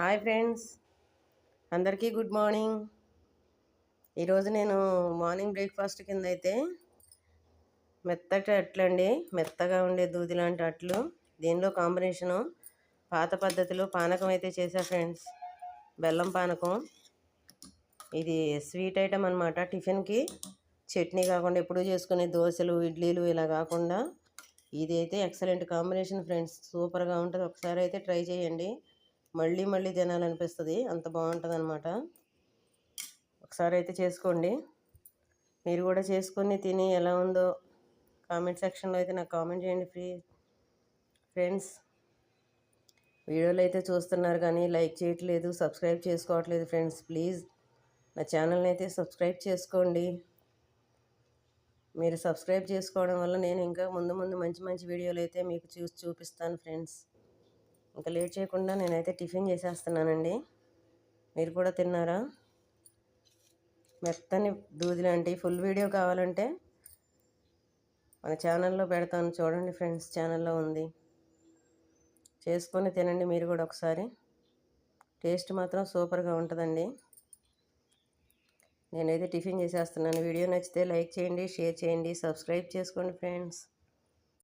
Hi friends. అందరికీ good morning. ఈరోజు నేను మార్నింగ్ బ్రేక్ఫాస్ట్ కింద అయితే మెత్తటి అట్లు అండి. మెత్తగా ఉండే దూది లాంటి అట్లు. దీనిలో కాంబినేషను పాత పద్ధతిలో పానకం అయితే చేశా ఫ్రెండ్స్. బెల్లం పానకం. ఇది స్వీట్ ఐటమ్ అనమాట టిఫిన్కి చట్నీ కాకుండా ఎప్పుడూ చేసుకునే దోశలు ఇడ్లీలు ఇలా కాకుండా ఇది అయితే ఎక్సలెంట్ కాంబినేషన్ ఫ్రెండ్స్. సూపర్గా ఉంటుంది. ఒకసారి అయితే ట్రై చేయండి. మళ్ళీ మళ్ళీ తినాలనిపిస్తుంది. అంత బాగుంటుంది అనమాట ఒకసారి అయితే చేసుకోండి. మీరు కూడా చేసుకొని తిని ఎలా ఉందో కామెంట్ సెక్షన్లో అయితే నాకు కామెంట్ చేయండి ఫ్రీ ఫ్రెండ్స్. వీడియోలు అయితే చూస్తున్నారు కానీ లైక్ చేయట్లేదు సబ్స్క్రైబ్ చేసుకోవట్లేదు ఫ్రెండ్స్. ప్లీజ్ నా ఛానల్ని అయితే సబ్స్క్రైబ్ చేసుకోండి. మీరు సబ్స్క్రైబ్ చేసుకోవడం వల్ల నేను ఇంకా ముందు ముందు మంచి మంచి వీడియోలు అయితే మీకు చూసి చూపిస్తాను ఫ్రెండ్స్. ఇంకా లేట్ చేయకుండా నేనైతే టిఫిన్ చేసేస్తున్నానండి. మీరు కూడా తిన్నారా? మెత్తని దూది లాంటి ఫుల్ వీడియో కావాలంటే మన ఛానల్లో పెడతాను. చూడండి ఫ్రెండ్స్ ఛానల్లో ఉంది. చేసుకొని తినండి మీరు కూడా ఒకసారి. టేస్ట్ మాత్రం సూపర్గా ఉంటుందండి. నేనైతే టిఫిన్ చేసేస్తున్నాను. వీడియో నచ్చితే లైక్ చేయండి షేర్ చేయండి సబ్స్క్రైబ్ చేసుకోండి ఫ్రెండ్స్.